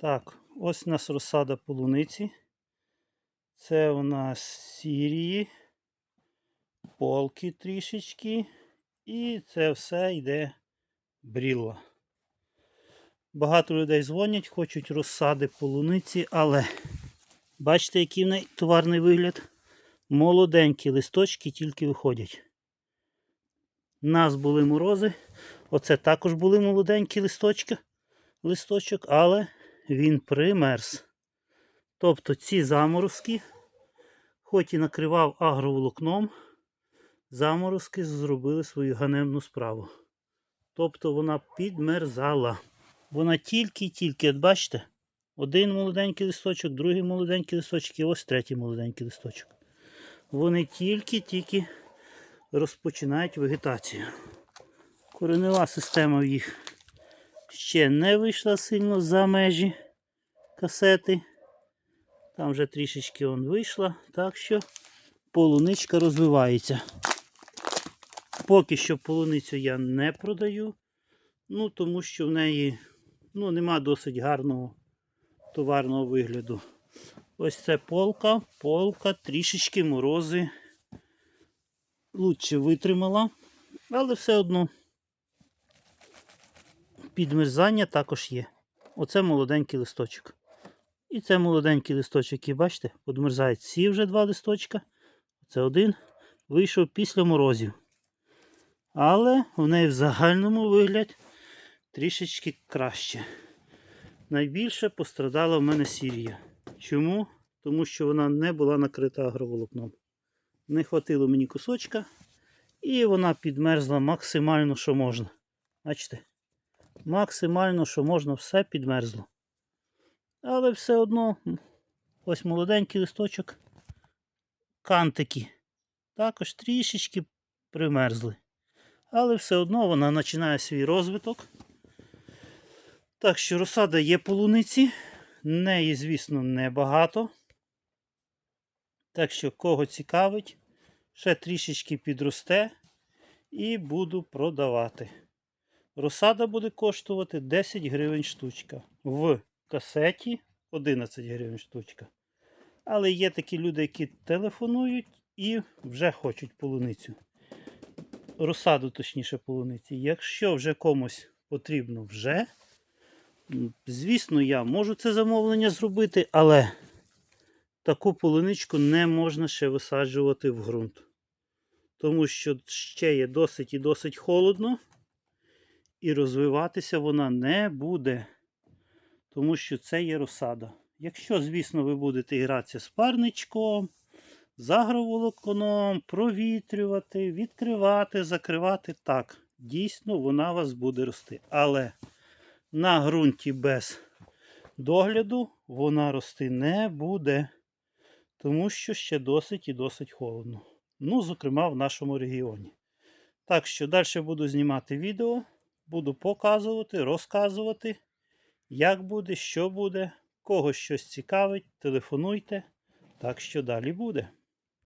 Так, ось у нас розсада полуниці. Це у нас сірії, полки трішечки. І це все йде брілла. Багато людей дзвонять, хочуть розсади полуниці, але бачите, який в неї товарний вигляд. Молоденькі листочки тільки виходять. У нас були морози. Оце також були молоденькі листочки, листочок, але він примерз. Тобто ці заморозки, хоч і накривав агроволокном, заморозки зробили свою ганебну справу. Тобто вона підмерзала. Вона тільки-тільки, от бачите, один молоденький листочок, другий молоденький листочок і ось третій молоденький листочок. Вони тільки-тільки розпочинають вегетацію. Коренева система в їх ще не вийшла сильно за межі касети. Там вже трішечки он вийшла, так що полуничка розвивається. Поки що полуницю я не продаю, ну тому що в неї ну, нема досить гарного товарного вигляду. Ось це полка, полка, трішечки морози лучше витримала, але все одно підмерзання також є. Оце молоденький листочок. І це молоденький листочок, і бачите, подмерзають ці вже два листочка. Це один вийшов після морозів. Але в неї в загальному вигляд трішечки краще. Найбільше пострадала в мене сірія. Чому? Тому що вона не була накрита агроволокном. Не хватило мені кусочка, і вона підмерзла максимально, що можна. Бачите? Максимально, що можна, все підмерзло. Але все одно, ось молоденький листочок, кантики. Також трішечки примерзли. Але все одно вона починає свій розвиток. Так що розсада є полуниці. Неї, звісно, небагато. Так що, кого цікавить, ще трішечки підросте і буду продавати. Розсада буде коштувати 10 гривень штучка. В касеті 11 гривень штучка. Але є такі люди, які телефонують і вже хочуть полуницю. Розсаду, точніше, полуниці. Якщо вже комусь потрібно вже, звісно, я можу це замовлення зробити, але таку полуничку не можна ще висаджувати в ґрунт. Тому що ще є досить і досить холодно, і розвиватися вона не буде. Тому що це є розсада. Якщо, звісно, ви будете гратися з парничком, з агроволокном, провітрювати, відкривати, закривати, так, дійсно вона у вас буде рости. Але на ґрунті без догляду вона рости не буде. Тому що ще досить і досить холодно. Ну, зокрема, в нашому регіоні. Так що далі буду знімати відео, буду показувати, розказувати, як буде, що буде. Кого щось цікавить, телефонуйте. Так що далі буде.